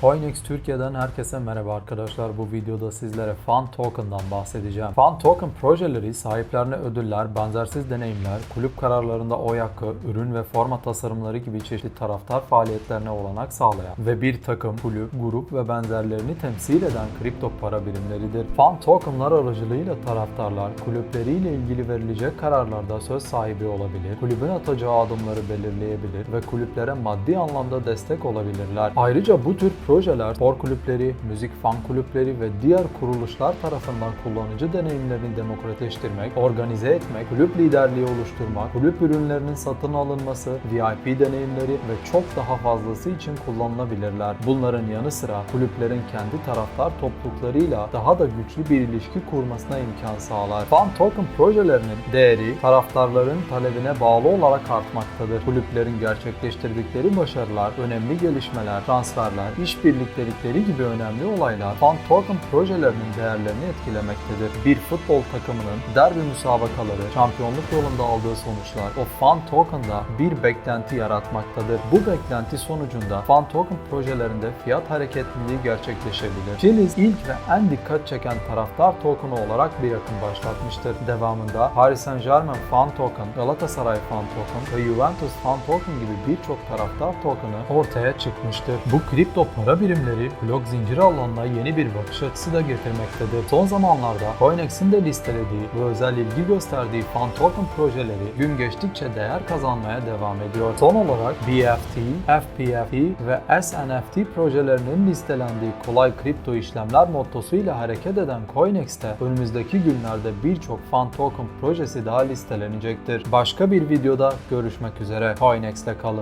Coinex Türkiye'den herkese merhaba arkadaşlar. Bu videoda sizlere Fan Token'dan bahsedeceğim. Fan Token projeleri sahiplerine ödüller, benzersiz deneyimler, kulüp kararlarında oy hakkı, ürün ve forma tasarımları gibi çeşitli taraftar faaliyetlerine olanak sağlayan ve bir takım, kulüp, grup ve benzerlerini temsil eden kripto para birimleridir. Fan Token'lar aracılığıyla taraftarlar kulüpleriyle ilgili verilecek kararlarda söz sahibi olabilir, kulübün atacağı adımları belirleyebilir ve kulüplere maddi anlamda destek olabilirler. Ayrıca bu tür projeler spor kulüpleri, müzik fan kulüpleri ve diğer kuruluşlar tarafından kullanıcı deneyimlerini demokratleştirmek, organize etmek, kulüp liderliği oluşturmak, kulüp ürünlerinin satın alınması, VIP deneyimleri ve çok daha fazlası için kullanılabilirler. Bunların yanı sıra kulüplerin kendi taraftar topluluklarıyla daha da güçlü bir ilişki kurmasına imkan sağlar. Fan token projelerinin değeri taraftarların talebine bağlı olarak artmaktadır. Kulüplerin gerçekleştirdikleri başarılar, önemli gelişmeler, transferler, işbirliktelikleri gibi önemli olaylar fan token projelerinin değerlerini etkilemektedir. Bir futbol takımının derbi müsabakaları, şampiyonluk yolunda aldığı sonuçlar o fan token'da bir beklenti yaratmaktadır. Bu beklenti sonucunda fan token projelerinde fiyat hareketliliği gerçekleşebilir. Chiliz ilk ve en dikkat çeken taraftar token'ı olarak bir akım başlatmıştır. Devamında Paris Saint Germain fan token, Galatasaray fan token ve Juventus fan token gibi birçok taraftar token'ı ortaya çıkmıştır. Bu kripto para birimleri blok zinciri alanına yeni bir bakış açısı da getirmektedir. Son zamanlarda Coinex'in de listelediği ve özel ilgi gösterdiği fan token projeleri gün geçtikçe değer kazanmaya devam ediyor. Son olarak BFT, FPFT ve SNFT projelerinin listelendiği kolay kripto işlemler mottosuyla hareket eden Coinex'te önümüzdeki günlerde birçok fan token projesi daha listelenecektir. Başka bir videoda görüşmek üzere. Coinex'te kalın.